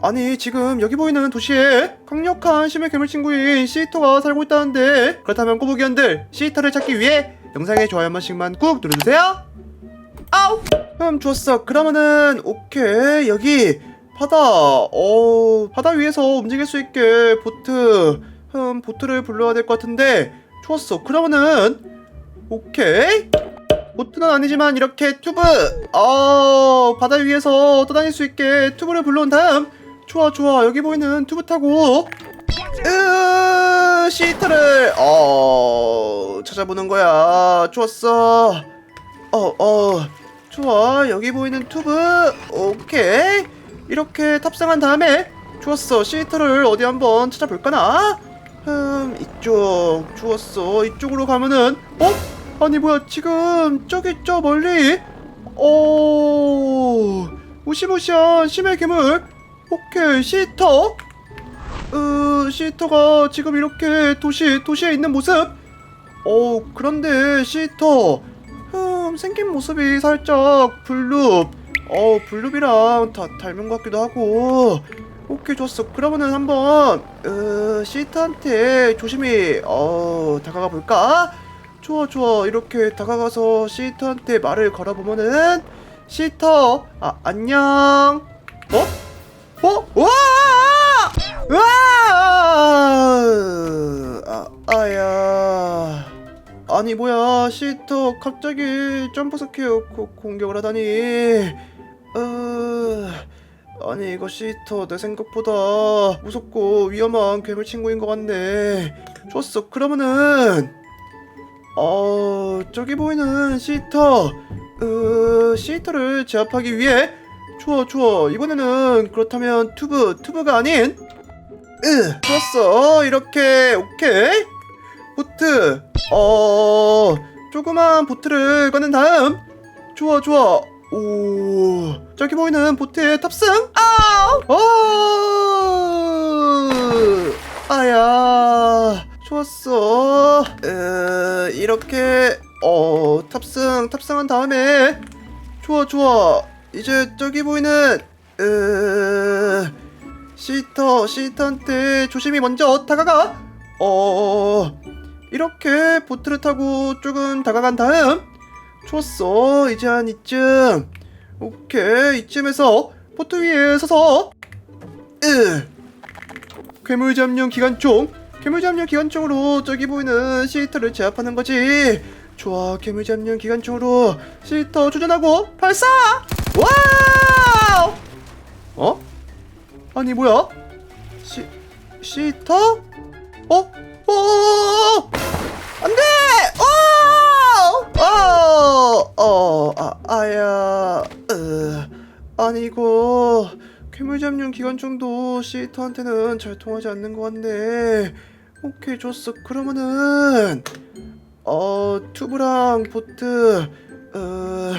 아니 지금 여기 보이는 도시에 강력한 심해 괴물 친구인 시터가 살고 있다는데 그렇다면 꼬부기원들 시터를 찾기 위해 영상에 좋아요 한 번씩만 꾹 눌러주세요. 아우! 음 좋았어. 그러면은 오케이. 여기 바다. 어 바다 위에서 움직일 수 있게 보트 음 보트를 불러야 될 것 같은데 좋았어. 그러면은 오케이. 보트는 아니지만 이렇게 튜브. 어 바다 위에서 떠다닐 수 있게 튜브를 불러온 다음 좋아 좋아. 여기 보이는 튜브 타고 으 시트를 어 찾아보는 거야. 좋았어. 어 어. 좋아. 여기 보이는 튜브. 오케이. 이렇게 탑승한 다음에 좋았어. 시트를 어디 한번 찾아볼까나? 음 이쪽. 좋았어. 이쪽으로 가면은 어? 아니 뭐야. 지금 저기 저 멀리 어 무시무시한 심해 괴물 오케이 시터. 으 시터가 지금 이렇게 도시 도시에 있는 모습. 어 그런데 시터. 음 생긴 모습이 살짝 블룹 어 블룹이랑 다 닮은 것 같기도 하고. 오케이 좋았어. 그러면은 한번 으 시터한테 조심히 어 다가가 볼까? 좋아 좋아. 이렇게 다가가서 시터한테 말을 걸어보면은 시터 아 안녕. 어? 어? 와! 와! 아, 아야. 아니 뭐야 시터 갑자기 점프 스킬 고- 공격을 하다니. 어... 아니 이거 시터 내 생각보다 무섭고 위험한 괴물 친구인 것 같네. 좋았어. 그러면은 어 저기 보이는 시터 으 시터를 제압하기 위해 좋아 좋아 이번에는 그렇다면 튜브 튜브가 아닌 으 좋았어. 이렇게 오케이. 보트. 어 조그만 보트를 꺼낸 다음. 좋아 좋아. 오 저기 보이는 보트에 탑승. 아아 아야 좋았어. 으 이렇게 어 탑승 탑승한 다음에. 좋아 좋아 이제 저기 보이는 으 시터 시터한테 조심히 먼저 다가가. 어 이렇게 보트를 타고 조금 다가간 다음 좋았어 이제 한 이쯤. 오케이 이쯤에서 보트 위에 서서. 으. 괴물 잡용 기관총 괴물 잡용 기관총으로 저기 보이는 시터를 제압하는 거지. 좋아 괴물 잡용 기관총으로 시터 조준하고 발사 와우 어? 아니 뭐야 시 시터? 어? 어? 안돼! 어! 어! 어! 아, 아야. 으. 아니 이거 괴물 잡용 기관총도 시터한테는 잘 통하지 않는 것 같네. 오케이 좋았어. 그러면은 어 튜브랑 보트 어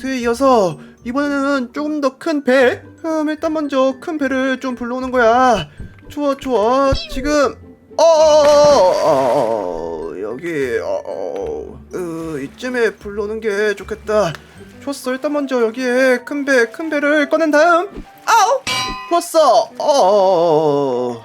보트에 이어서 이번에는 조금 더 큰 배. 음 일단 먼저 큰 배를 좀 불러오는 거야. 좋아 좋아 지금 어, 어, 어, 여기 어, 어, 으, 이쯤에 불러오는 게 좋겠다. 좋았어. 일단 먼저 여기에 큰 배, 큰 배를 꺼낸 다음, 아우, 좋았어. 어,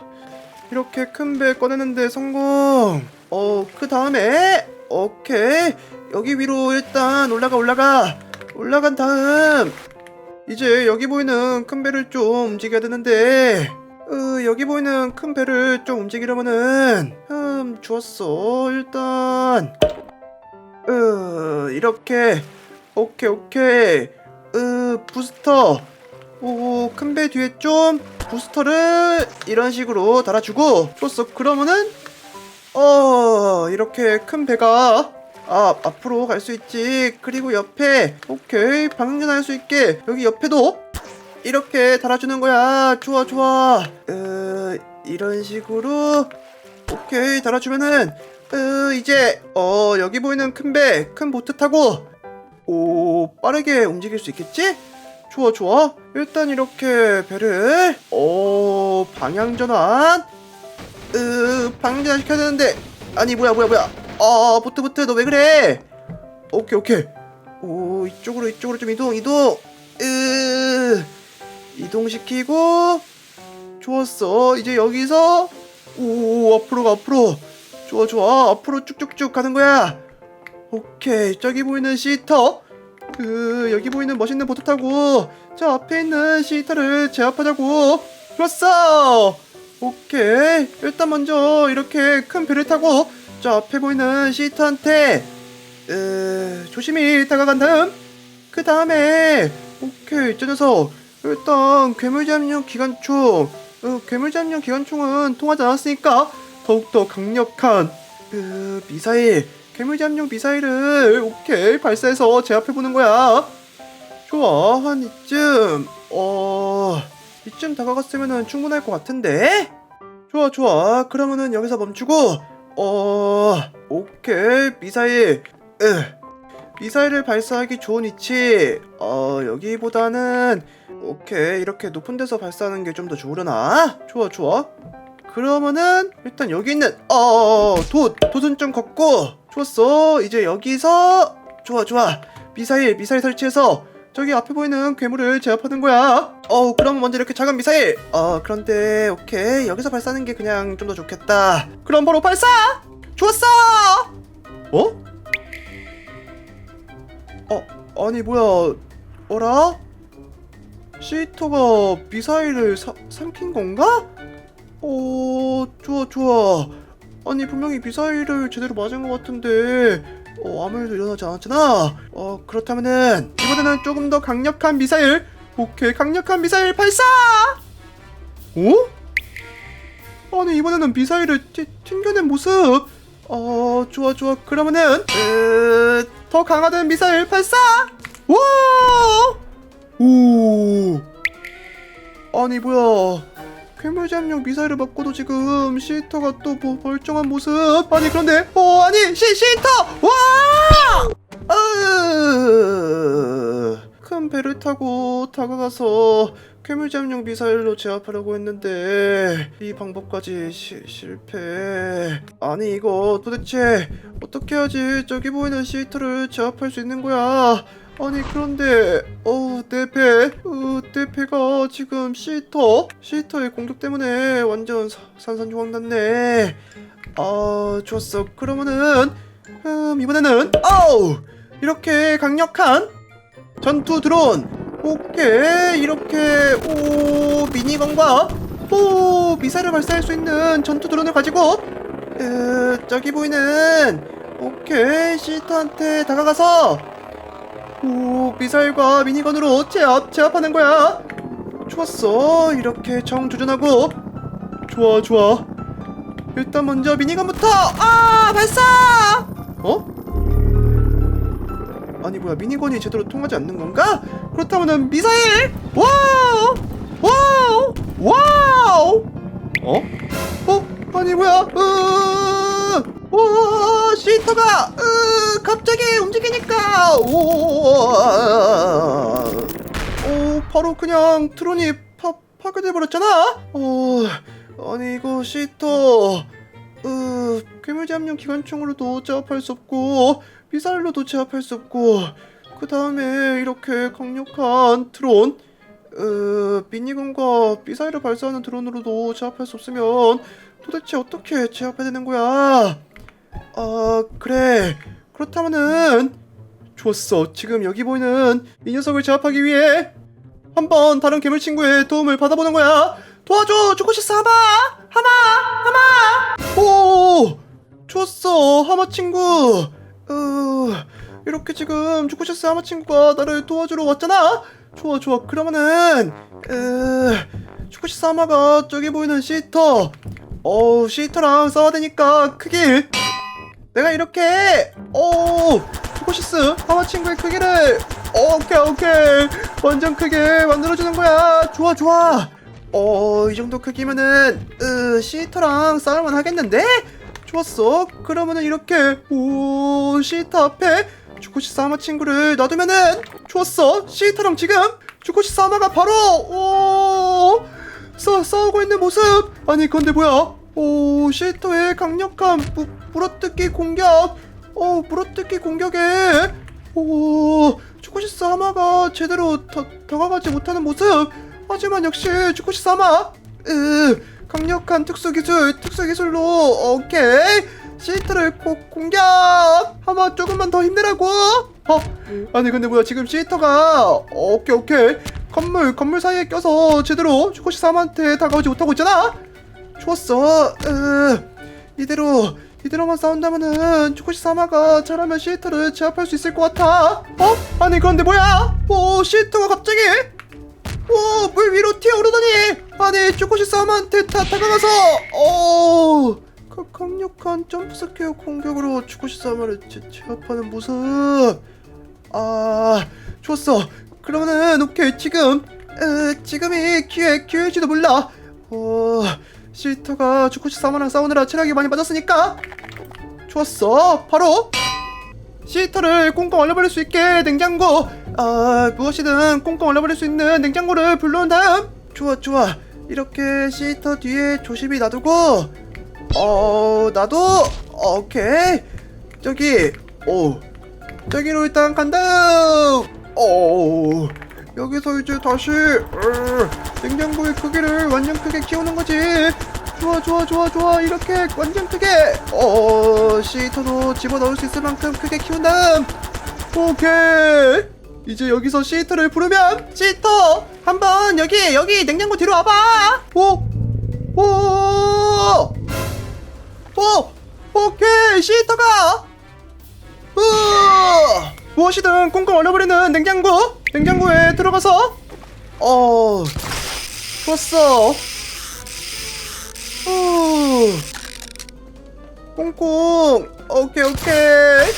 이렇게 큰 배 꺼내는데 성공. 어, 그 다음에 오케이 여기 위로 일단 올라가 올라가 올라간 다음. 이제 여기 보이는 큰 배를 좀 움직여야 되는데 으, 여기 보이는 큰 배를 좀 움직이려면은 음 좋았어 일단. 으 이렇게. 오케이 오케이. 으 부스터. 오 큰 배 뒤에 좀 부스터를 이런 식으로 달아주고 좋았어 그러면은 어 이렇게 큰 배가 아 앞으로 갈 수 있지. 그리고 옆에 오케이 방향전할 수 있게. 여기 옆에도 이렇게 달아주는 거야. 좋아 좋아. 으 이런 식으로. 오케이 달아주면은 으 이제 어 여기 보이는 큰 배 큰 보트 타고 오 빠르게 움직일 수 있겠지? 좋아 좋아. 일단 이렇게 배를 오 방향 전환. 으 방향 전환 시켜야 되는데. 아니 뭐야 뭐야 뭐야 아 보트 보트 너 왜 그래? 오케이 오케이. 오 이쪽으로 이쪽으로 좀 이동 이동. 으 이동시키고. 좋았어. 이제 여기서. 오 앞으로 가 앞으로. 좋아 좋아. 앞으로 쭉쭉쭉 가는 거야. 오케이. 저기 보이는 시터. 그 여기 보이는 멋있는 보트 타고 저 앞에 있는 시터를 제압하자고. 좋았어. 오케이. 일단 먼저 이렇게 큰 배를 타고 저 앞에 보이는 시터한테 으, 조심히 다가간 다음 그 다음에 오케이 저 녀석. 일단 괴물 잡용 기관총 어, 괴물 잡용 기관총은 통하지 않았으니까 더욱더 강력한 그 미사일 괴물 잡용 미사일을 오케이 발사해서 제압해보는 거야. 좋아 한 이쯤 어 이쯤 다가갔으면 충분할 것 같은데? 좋아 좋아. 그러면은 여기서 멈추고 어 오케이. 미사일. 으 미사일을 발사하기 좋은 위치. 어 여기보다는 오케이. 이렇게 높은 데서 발사하는 게 좀 더 좋으려나? 좋아 좋아. 그러면은 일단 여기 있는 어 돛. 돛은 좀 걷고. 좋았어. 이제 여기서 좋아 좋아. 미사일 미사일 설치해서 저기 앞에 보이는 괴물을 제압하는 거야 어 그럼 먼저 이렇게 작은 미사일. 어 그런데 오케이. 여기서 발사하는 게 그냥 좀 더 좋겠다. 그럼 바로 발사! 좋았어! 어? 어 아니 뭐야. 어라? 시터가 미사일을 사, 삼킨 건가? 어 좋아 좋아. 아니 분명히 미사일을 제대로 맞은 것 같은데. 어 아무 일도 일어나지 않았잖아. 어 그렇다면은 이번에는 조금 더 강력한 미사일 오케이 강력한 미사일 발사 어? 아니 이번에는 미사일을 튕- 튕겨낸 모습 어 좋아 좋아 그러면은 으, 더 강화된 미사일 발사 와! 오! 아니 뭐야 괴물 잠용 미사일을 맞고도 지금 시터가 또 뭐, 멀쩡한 모습 아니 그런데 어 아니 시 시터 와! 으... 큰 배를 타고 다가가서 괴물 잠용 미사일로 제압하려고 했는데 이 방법까지 시, 실패. 아니 이거 도대체 어떻게 하지? 저기 보이는 시터를 제압할 수 있는 거야. 아니 그런데 어내배내 배가 지금 시터 시터의 공격 때문에 완전 사- 산산조각 났네. 아 좋았어. 그러면은 음 이번에는 어우! 이렇게 강력한 전투 드론. 오케이. 이렇게 오 미니건과 오 미사일을 발사할 수 있는 전투 드론을 가지고 으, 저기 보이는 오케이. 시터한테 다가가서 오 미사일과 미니건으로 제압 제압하는 거야. 좋았어. 이렇게 정 조준하고. 좋아 좋아. 일단 먼저 미니건부터. 아 발사! 어? 아니 뭐야 미니건이 제대로 통하지 않는 건가? 그렇다면은 미사일 와우 와우 와우 어? 어? 아니 뭐야 으 오, 시터가 으 갑자기 움직이니까 오, 오 바로 그냥 트론이 파 파괴돼 버렸잖아. 어 아니 이거 시터 으 괴물 잠룡 기관총으로도 제압할 수 없고 미사일로도 제압할 수 없고 그 다음에 이렇게 강력한 드론 으 미니건과 미사일을 발사하는 드론으로도 제압할 수 없으면 도대체 어떻게 제압해야 되는 거야? 아 그래. 그렇다면은 좋았어. 지금 여기 보이는 이 녀석을 제압하기 위해 한번 다른 괴물 친구의 도움을 받아보는 거야. 도와줘! 주코시스 하마! 하마! 하마! 오! 좋았어. 하마 친구 으 이렇게 지금 주코시스 하마 친구가 나를 도와주러 왔잖아? 좋아 좋아. 그러면은 으 주코시스 하마가 저기 보이는 시터. 어우 시터랑 싸워야 되니까 크기 내가 이렇게 오 초코시스 하마 친구의 크기를 오케이 오케이. 완전 크게 만들어주는 거야. 좋아 좋아. 어 이 정도 크기면은 으 시터랑 싸울만 하겠는데 좋았어? 그러면은 이렇게 오 앞에 초코시스 하마 친구를 놔두면은 좋았어? 시터랑 지금 초코시스 하마가 바로 오 싸, 싸우고 있는 모습! 아니 근데 뭐야? 오 시터의 강력한 무, 물어뜯기 공격! 어 물어뜯기 공격에 오 초코시스 하마가 제대로 다, 다가가지 못하는 모습! 하지만 역시 주코시 사마 으 강력한 특수기술 특수기술로 오케이. 시트를 꼭 공격! 아마 조금만 더 힘내라고! 어? 아니 근데 뭐야 지금 시터가 오케이 오케이. 건물 건물 사이에 껴서 제대로 주코시 사마한테 다가오지 못하고 있잖아? 좋았어. 으 이대로 이대로만 싸운다면은 주코시 사마가 잘하면 시트를 제압할 수 있을 것 같아. 어? 아니 그런데 뭐야? 오 시트가 갑자기? 오, 물 위로 튀어오르다니! 아니, 쪼꼬시 싸움한테 다 다가가서, 오, 그 강력한 점프 스퀘어 공격으로 쪼꼬시 싸움을 제, 제압하는 모습. 아, 좋았어. 그러면은, 오케이, 지금, 에, 지금이 기회, 기회일지도 몰라. 어, 시터가 쪼꼬시 싸움이랑 싸우느라 체력이 많이 빠졌으니까. 좋았어. 바로, 시터를 꽁꽁 얼려버릴 수 있게 냉장고 아 무엇이든 꽁꽁 얼려버릴 수 있는 냉장고를 불러온 다음 좋아 좋아 이렇게 시터 뒤에 조심히 놔두고 어 나도 오케이. 저기 오 저기로 일단 간다. 오 여기서 이제 다시 으, 냉장고의 크기를 완전 크게 키우는 거지. 좋아 좋아 좋아 좋아. 이렇게 완전 크게 어 시터도 집어넣을 수 있을 만큼 크게 키운 다음 오케이 이제 여기서 시터를 부르면 시터 한번 여기 여기 냉장고 뒤로 와봐! 오오오! 오, 오케이 시터가! 으 무엇이든 꽁꽁 얼려버리는 냉장고! 냉장고에 들어가서! 어 좋았어! 후. 꽁꽁! 오케이 오케이!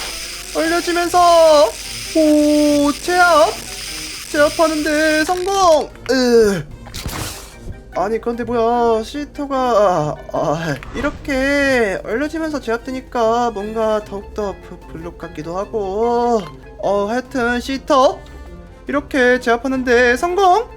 얼려지면서 오 제압! 제압하는데 성공! 으. 아니 그런데 뭐야 시터가. 아, 이렇게 얼려지면서 제압되니까 뭔가 더욱더 부- 블록 같기도 하고. 어 하여튼 시터 이렇게 제압하는데 성공